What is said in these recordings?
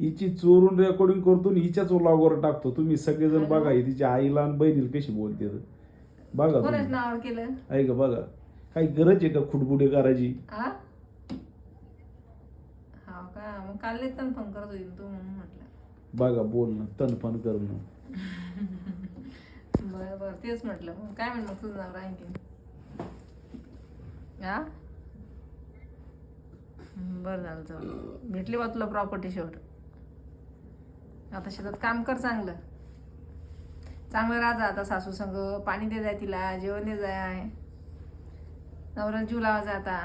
हिची चोरून रेकॉर्डिंग करतो आणि हिच्याच ओलावर टाकतो. तुम्ही सगळेजण बघा ही तिच्या आईला आणि बहिणीला कशी बोलते तर. बघा कोणाच तुम्ही नावावर केलं ऐका बघा. काही गरज आहे का खुडबुडे करायची हा हा का? मग काल पण फोन करत होती तू म्हणून म्हटलं. बघा बोलणं तनफन करणं बरं बरं. तेच म्हटलं. मग काय म्हण मग तुझं नाव आणखी हा बरं झालं चल भेटली बा तुला प्रॉपर्टी शेवट आता शेतात काम कर चांगलं. चांगलं राहा आता सासू संग पाणी दे जाय तिला जेवण दे जाय. नवऱ्याला जीव लावा जा आता.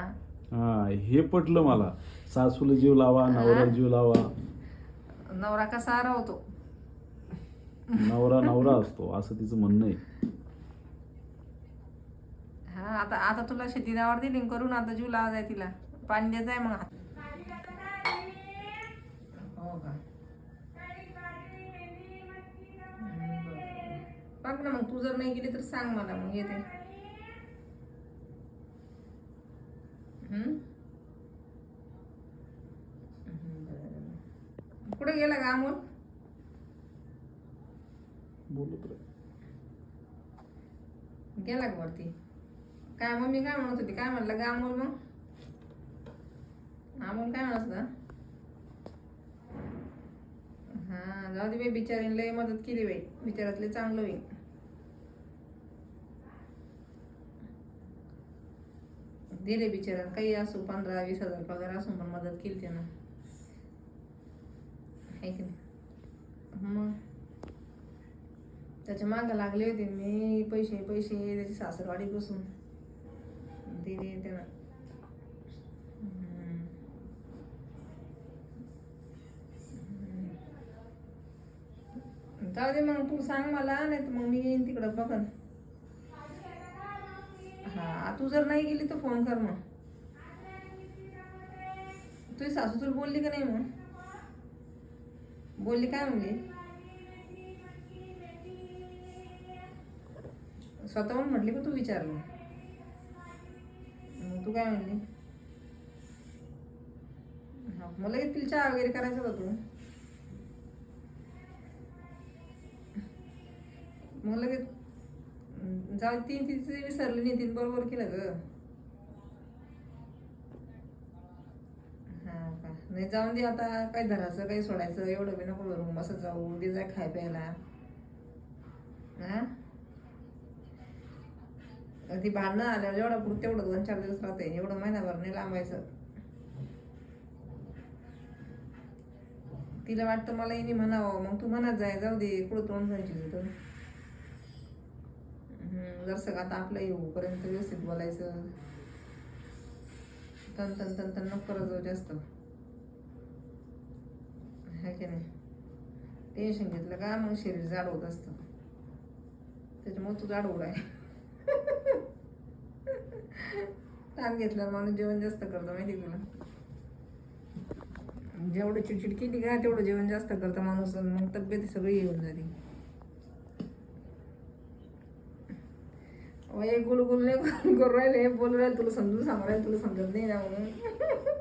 हा हे पटलं मला. सासूला जीव लावा नवऱ्याला जीव लावा. नवरा कसा राहतो? नवरा नवरा असतो असं तिचं म्हणणं आहे. हा आता आता तुला शेती दिली न करून आता जीव लावा जाय तिला. पाणी दे जाय मग. ना मग तू जर नाही गेली तर सांग मला मग येते. कुठे गेला का अमोल? बोलत. गेला का वरती? काय मम्मी काय म्हणत होती? काय म्हणलं का अमोल मग? अमोल काय म्हणत होता? हा जाऊ दे बाई बिचारीने लय मदत केली बाई. बिचारातले चांगलं होईल दिले बिचारा. काही असो पंधरा वीस हजार पगार असून पण मदत केली त्यानं. आहे की नाही? मग? त्याच्या मागं लागले होते मी पैसे पैसे त्याची सासरवाडी बसून दिले त्यानं. जाऊ दे मग तू सांग मला नाही तर मग मी येईन तिकडं बघन. हा तू जर नाही गेली तर फोन कर मग. तुझी सासू तुला बोलली का नाही मग? बोलली काय म्हणली? स्वतःहून म्हटली का तू विचारलं मग तू काय म्हणली? हा, मग लगेच तिला चहा वगैरे करायचं होता तू. मग लगेच जाऊ ती तिचे विसरली नितीन बरोबर केलं ग. हा का? नाही जाऊन दे आता काय धरायचं काही सोडायचं एवढं बी नको रूम असं जाऊ दे जाय खाय प्यायला. हा? ती भांडणं आल्यावर जेवढं पुढं तेवढं दोन चार दिवस राहते एवढं महिनाभर नाही लांबायचं. तिला वाटतं मला हिने म्हणावं मग तू म्हणत जाय जाऊ दे कुठं तोंड जायची तू जर का आता आपलं येऊपर्यंत व्यवस्थित बोलायचं. तन तन तन तन नको करत जाऊ जास्त. है की नाही? टेन्शन घेतलं का मग शरीर जाड होत असतं. त्याच्यामुळे तू जाड उडाय. ताण घेतल्यावर माणूस जेवण जास्त करतो माहिती आहे तुला? जेवढं चिडचिड केली का तेवढं जेवण जास्त करतं माणूस मग तब्येत सगळी येऊन जाते. गुलगुलने हे गुलगुल नाही करून राहिले बोलू राहिले तुला समजून सांगू राहिले तुला समजत नाही ना म्हणून